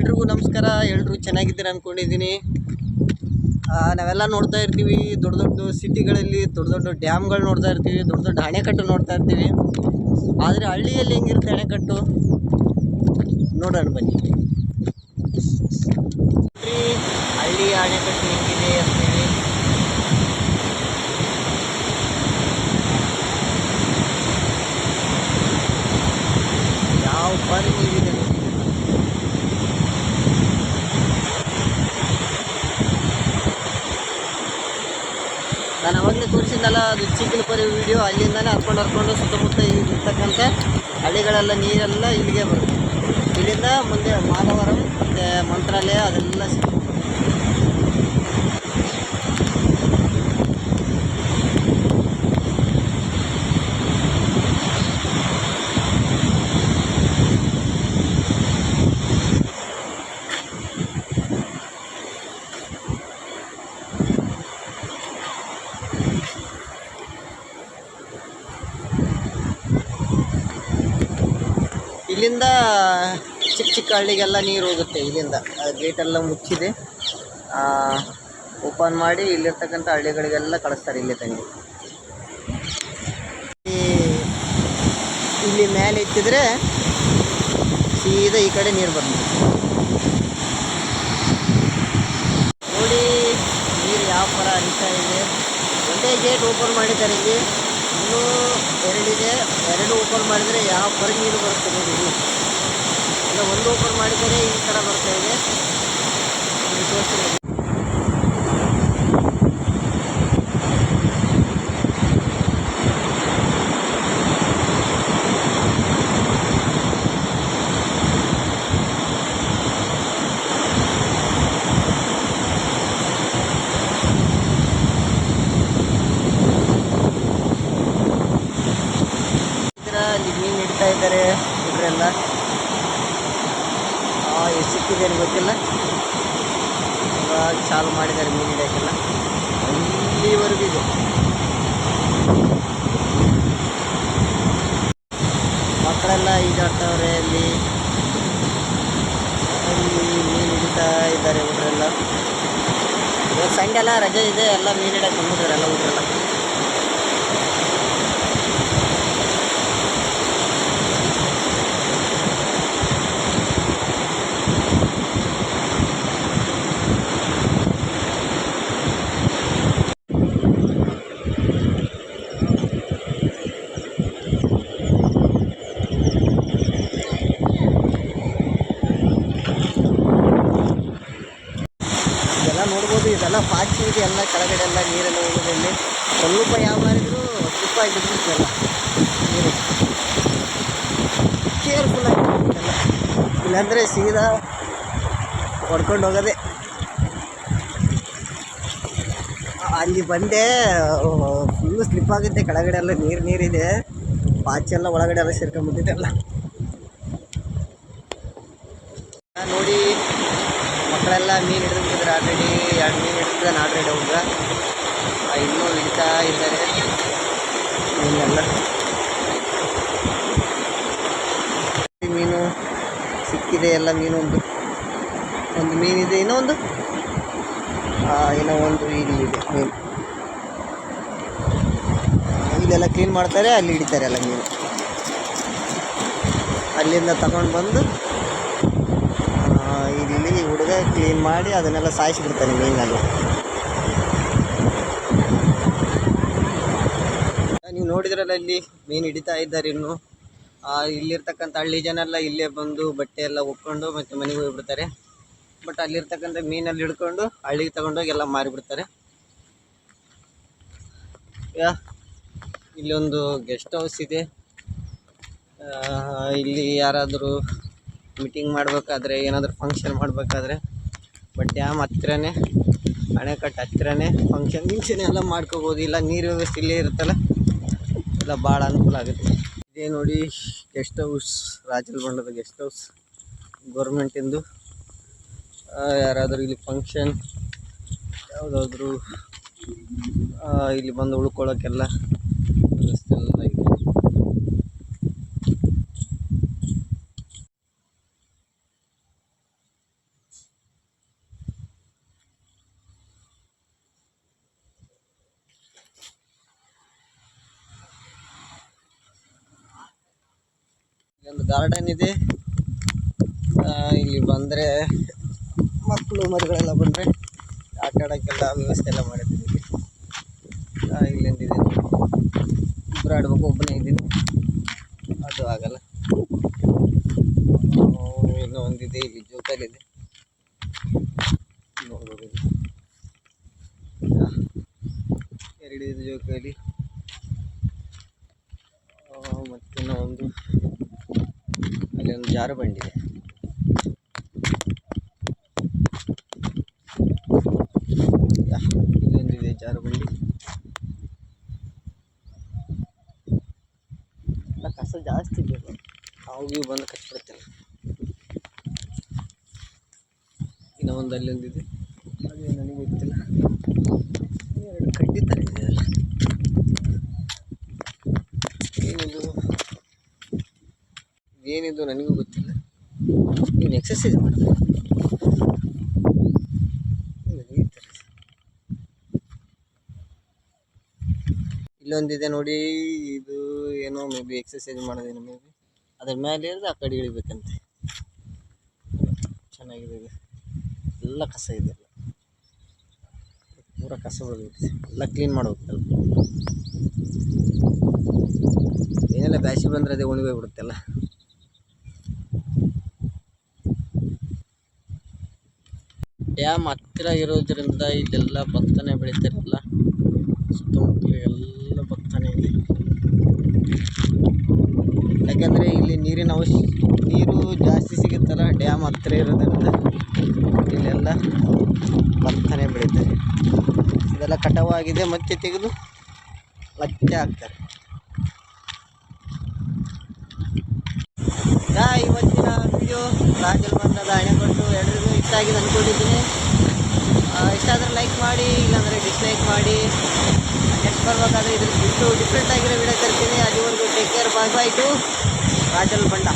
ಎಲ್ರಿಗೂ ನಮಸ್ಕಾರ ಎಲ್ಲರೂ ಚೆನ್ನಾಗಿದ್ದೀರ ಅಂದ್ಕೊಂಡಿದ್ದೀನಿ ನಾವೆಲ್ಲ ನೋಡ್ತಾ ಇರ್ತೀವಿ, ದೊಡ್ಡ ದೊಡ್ಡ ಸಿಟಿಗಳಲ್ಲಿ, ದೊಡ್ಡ ದೊಡ್ಡ ಡ್ಯಾಮ್ಗಳು ನೋಡ್ತಾ ಇರ್ತೀವಿ, ದೊಡ್ಡ ದೊಡ್ಡ ಅಣೆಕಟ್ಟು ನೋಡ್ತಾ ಇರ್ತೀವಿ. ಆದರೆ ಹಳ್ಳಿಯಲ್ಲಿ ಹೆಂಗಿರುತ್ತೆ ಅಣೆಕಟ್ಟು ನೋಡೋಣ ಬನ್ನಿ ನೋಡ್ರಿ, ಹಳ್ಳಿ ಅಣೆಕಟ್ಟು ಹೆಂಗಿದೆ ಅಂತೇಳಿ ಯಾವ ಬಾರಿ ನೀರಿದೆ ನೋಡಿ ನಾನು ಅವಾಗಲೇ ತೋರಿಸಿದ್ನಲ್ಲ, ಅದು ಚಿಕ್ಕಲಪರಿ ವಿಡಿಯೋ ಅಲ್ಲಿಂದನೇ ಹರ್ಕೊಂಡು ಹರ್ಕೊಂಡು ಸುತ್ತಮುತ್ತ ಇರ್ತಕ್ಕಂಥ ಹಳ್ಳಿಗಳೆಲ್ಲ ನೀರೆಲ್ಲ ಇಲ್ಲಿಗೆ ಬರುತ್ತೆ. ಇಲ್ಲಿಂದ ಮುಂದೆ ಮಾನವರ, ಮತ್ತು ಮಂತ್ರಾಲಯ ಅದೆಲ್ಲ ಸಿಗುತ್ತೆ. ಇಲ್ಲಿಂದ ಚಿಕ್ಕ ಚಿಕ್ಕ ಹಳ್ಳಿಗೆಲ್ಲ ನೀರು ಹೋಗುತ್ತೆ, ಇಲ್ಲಿಂದ. ಗೇಟೆಲ್ಲ ಮುಚ್ಚಿದೆ. ಓಪನ್ ಮಾಡಿ ಇಲ್ಲಿರ್ತಕ್ಕಂಥ ಹಳ್ಳಿಗಳಿಗೆಲ್ಲ ಕಳಿಸ್ತಾರೆ ಇಲ್ಲಿ ತಂಗಿ. ಇಲ್ಲಿ ಮೇಲೆ ಇಟ್ಟಿದ್ರೆ ಸೀದಾ ಈ ಕಡೆ ನೀರು ಬರ್ತದೆ ನೋಡಿ, ನೀರು ಯಾವ ಥರ ಹರಿತಾ ಇದೆ. ಒಂದೇ ಗೇಟ್ ಓಪನ್ ಮಾಡಿದ್ದಾರೆ ಇಲ್ಲಿ. ಇನ್ನೂ ಎರಡಿದೆ. ಎರಡು ಓಪನ್ ಮಾಡಿದರೆ ಯಾವ ಪರಿ ನೀರು ಬರುತ್ತೆ ನೋಡಿ ಅಂದರೆ ಒಂದು ಓಪನ್ ಮಾಡಿದರೆ ಈ ಥರ ಬರ್ತಾ ಇದೆ. ಇದರ ಅಲ್ಲಿ ಮೀನು ಹಿಡ್ತಾ ಇದ್ದಾರೆ ಹುಡುಗರೆಲ್ಲ ಎಷ್ಟು ಗೊತ್ತಿಲ್ಲ. ಇವಾಗ ಚಾಲು ಮಾಡಿದ್ದಾರೆ ಮೀನು ಹಿಡಿಯೋಕ್ಕೆಲ್ಲ. ಅಲ್ಲಿವರೆಗೂ ಇದೆ? ಮಕ್ಕಳೆಲ್ಲ ಈಜಾಡ್ತವ್ರೆ ಅಲ್ಲಿ. ಅಲ್ಲಿ ಮೀನು ಹಿಡಿತಾ ಇದ್ದಾರೆ ಹುಡುಗರೆಲ್ಲ ಇವಾಗ ಸಂಡೆ ಎಲ್ಲ ರಜೆ ಇದೆ, ಎಲ್ಲ ಮೀನು ಹಿಡಿಯೋಕೆ ಬಂದಿದ್ದಾರೆ ಎಲ್ಲ ಹುಡುಗರೆಲ್ಲ ಇದೆಲ್ಲ ಇದೆಲ್ಲ ಪಾಚಿ ಇದೆ, ಎಲ್ಲ ಕೆಳಗಡೆ ಎಲ್ಲ ನೀರೆಲ್ಲ ಇಲ್ಲಿ ಸ್ವಲ್ಪ ಯಾವ ಮಾಡಿದ್ರು ತುಪ್ಪ ಕೇರ್ ನೀರು. ಕೇರ್ಫುಲ್ ಆಗಿಲ್ಲ ಇಲ್ಲಾಂದರೆ ಸೀದಾ ಹೊಡ್ಕೊಂಡು ಹೋಗೋದೆ. ಅಲ್ಲಿ ಬಂದೆ ಫುಲ್ ಸ್ಲಿಪ್ ಆಗುತ್ತೆ, ಕೆಳಗಡೆ ಎಲ್ಲ ನೀರು ನೀರಿದೆ. ಪಾಚಿ ಎಲ್ಲ ಒಳಗಡೆ ಎಲ್ಲ ಸೇರ್ಕೊಂಡ್ಬಿಟ್ಟಿದೆ ಎಲ್ಲ. ನೋಡಿ, ಮಕ್ಕಳೆಲ್ಲ ಮೀನು ಹಿಡಿದ್ಬಿಟ್ಟಿದ್ರು ಆಲ್ರೆಡಿ ಎರಡು ಮೀನು ಹಿಡಿದಿದ್ದಾನೆ ಆಲ್ರೆಡಿ ಹುಡುಗ ಇನ್ನೂ ಹಿಡಿತಾ ಇದ್ದಾರೆ. ಮೀನೆಲ್ಲ ಮೀನು ಸಿಕ್ಕಿದೆ ಎಲ್ಲ ಮೀನು ಒಂದು ಒಂದು ಮೀನಿದೆ ಇನ್ನೂ ಒಂದು ಆ, ಇನ್ನೂ ಒಂದು ಇಲ್ಲಿ ಇದೆ ಮೀನು. ಇಲ್ಲೆಲ್ಲ ಕ್ಲೀನ್ ಮಾಡ್ತಾರೆ ಅಲ್ಲಿ ಹಿಡಿತಾರೆ ಎಲ್ಲ ಮೀನು. ಅಲ್ಲಿಂದ ತಗೊಂಡು ಬಂದು ಆ, ಕ್ಲೀನ್ ಮಾಡಿ ಅದನ್ನೆಲ್ಲ ಸಾಯಿಸಿಬಿಡ್ತಾನೆ ಮೀನಲ್ಲಿ. ನೀವು ನೋಡಿದ್ರಲ್ಲ ಇಲ್ಲಿ ಮೀನು ಹಿಡಿತಾ ಇದ್ದಾರೆ ಇನ್ನು. ಇಲ್ಲಿರ್ತಕ್ಕಂಥ ಹಳ್ಳಿ ಜನ ಎಲ್ಲ ಇಲ್ಲೇ ಬಂದು ಬಟ್ಟೆ ಎಲ್ಲ ಒಕ್ಕೊಂಡು ಮತ್ತೆ ಮನೆಗೆ ಹೋಗಿಬಿಡ್ತಾರೆ. ಬಟ್ ಅಲ್ಲಿರ್ತಕ್ಕಂಥ ಮೀನಲ್ಲಿ ಹಿಡ್ಕೊಂಡು ಹಳ್ಳಿಗೆ ತಗೊಂಡೋಗಿ ಎಲ್ಲ ಮಾರಿಬಿಡ್ತಾರೆ. ಯಾ, ಇಲ್ಲೊಂದು ಗೆಸ್ಟ್ ಹೌಸ್ ಇದೆ. ಇಲ್ಲಿ ಯಾರಾದರೂ ಮೀಟಿಂಗ್ ಮಾಡಬೇಕಾದ್ರೆ, ಏನಾದರೂ ಫಂಕ್ಷನ್ ಮಾಡಬೇಕಾದ್ರೆ ಬಟ್ ಡ್ಯಾಮ್ ಹತ್ರನೇ, ಅಣೆಕಟ್ಟು ಹತ್ರನೇ ಫಂಕ್ಷನ್ ಗಿಂಕ್ಷನ್ ಎಲ್ಲ ಮಾಡ್ಕೋಬೋದು. ಇಲ್ಲ, ನೀರು ವ್ಯವಸ್ಥೆ ಇಲ್ಲೇ ಇರುತ್ತಲ್ಲ, ಎಲ್ಲ ಭಾಳ ಅನುಕೂಲ ಆಗುತ್ತೆ. ಇದೇ ನೋಡಿ ಗೆಸ್ಟ್ ಹೌಸ್ ರಾಜಲ್ ಬಂಡದ ಗೆಸ್ಟ್ ಹೌಸ್ ಗೌರ್ಮೆಂಟಿಂದು ಯಾರಾದರೂ ಇಲ್ಲಿ ಫಂಕ್ಷನ್ ಯಾವುದಾದ್ರೂ ಇಲ್ಲಿ ಬಂದು ಉಳ್ಕೊಳ್ಳೋಕ್ಕೆಲ್ಲ ವ್ಯವಸ್ಥೆ ಎಲ್ಲ ಇದೆ ಗಾರ್ಡನ್ ಇದೆ. ಇಲ್ಲಿ ಬಂದರೆ ಮಕ್ಕಳು ಮರಿಗಳೆಲ್ಲ ಬಂದರೆ ಆಟ ಆಡೋಕ್ಕೆಲ್ಲ ವ್ಯವಸ್ಥೆ ಎಲ್ಲ ಮಾಡಿದ್ದೀವಿ. ಇಲ್ಲಿಂದಿದೆ. ಇಬ್ಬರು ಆಡ್ಬೇಕು ಒಬ್ಬನೇ ಇದ್ದೀನಿ. ಅದು ಆಗಲ್ಲ. ಇನ್ನೂ ಒಂದಿದೆ ಇಲ್ಲಿ ಜೋಕಾಲಿದೆ ನೋಡ್ಬೋದು ಎರಡು ಜೋಕಾಲಿ. ಆ, ಮತ್ತಿನ್ನೂ ಒಂದು ಒಂದು ಜಾರು ಬಂಡಿದೆ ಇದೆ ಇಲ್ಲೊಂದಿದೆ ಜಾರು ಬಂಡಿ. ಕಸ ಜಾಸ್ತಿ ಇದೆ ಅವು ಬಂದು ಕಚ್ಬಿಡುತ್ತಲ್ಲ ಇನ್ನು ಒಂದು ಅಲ್ಲೊಂದಿದೆ. ಅದೇ ನನಗೆ ಗೊತ್ತಿಲ್ಲ. ಎರಡು ಕಡ್ಡಿ ಥರ ಇದೆ ಅಲ್ಲ ಏನಿದು ಏನಿದು ನನಗೂ ಗೊತ್ತಿಲ್ಲ. ಏನು ಎಕ್ಸಸೈಸ್ ಮಾಡಬೇಕು. ಇಲ್ಲೊಂದಿದೆ ನೋಡಿ, ಇದು ಏನೋ ಮೇ ಬಿ ಎಕ್ಸಸೈಸ್ ಮಾಡೋದೇನೋ ಮೇ ಬಿ ಅದ್ರ ಮೇಲೆ ಇರೋದು ಆ ಕಡೆ ಇಳಿಬೇಕಂತೆ. ಚೆನ್ನಾಗಿದೆ ಇದು. ಎಲ್ಲ ಕಸ ಇದೆ ಪೂರ ಕಸ ಬಂದಿದೆ ಎಲ್ಲ ಕ್ಲೀನ್ ಮಾಡ್ಬೇಕಲ್ಲ ಏನೆಲ್ಲ ಬ್ಯಾಸಿ ಬಂದರೆ ಅದೇ ಒಣಗಿ ಡ್ಯಾಮ್ ಹತ್ತಿರ ಇರೋದ್ರಿಂದ ಇಲ್ಲೆಲ್ಲ ಭತ್ತನೇ ಬೆಳೀತಾರಲ್ಲ. ಸುತ್ತಮುತ್ತಲು ಎಲ್ಲ ಭತ್ತನೇ ಇದೆ. ಯಾಕಂದರೆ ಇಲ್ಲಿ ನೀರಿನ ಅವಶ್ಯ, ನೀರು ಜಾಸ್ತಿ ಸಿಗುತ್ತಲ್ಲ, ಡ್ಯಾಮ್ ಹತ್ತಿರ ಇರೋದ್ರಿಂದ ಇಲ್ಲೆಲ್ಲ ಭತ್ತನೇ ಬೆಳೀತಾರೆ. ಇದೆಲ್ಲ ಕಟಾವಾಗಿದೆ, ಮತ್ತೆ ತೆಗೆದು ಮತ್ತೆ ಹಾಕ್ತಾರೆ. ಯಾ ಇವತ್ತಿನ ವಿಡಿಯೋ ರಾಜಲ್ ಬಂದದ ಅಣೆಕಟ್ಟು ಎಲ್ಲರಿಗೂ ಇಷ್ಟ ಆಗಿದೆ ಅಂದ್ಕೊಂಡಿದ್ದೀನಿ ಇಷ್ಟ ಆದರೆ ಲೈಕ್ ಮಾಡಿ, ಇಲ್ಲಾಂದರೆ ಡಿಸ್ಲೈಕ್ ಮಾಡಿ. ನೆಕ್ಸ್ಟ್ ಬರ್ಬೇಕಾದ್ರೆ ಇದ್ರ ಡಿಫ್ರೆಂಟ್ ಆಗಿರೋ ವಿಡಿಯೋ ತರ್ತೀನಿ. ಅಲ್ಲಿವರೆಗೂ take care bye bye to Rajal Banda.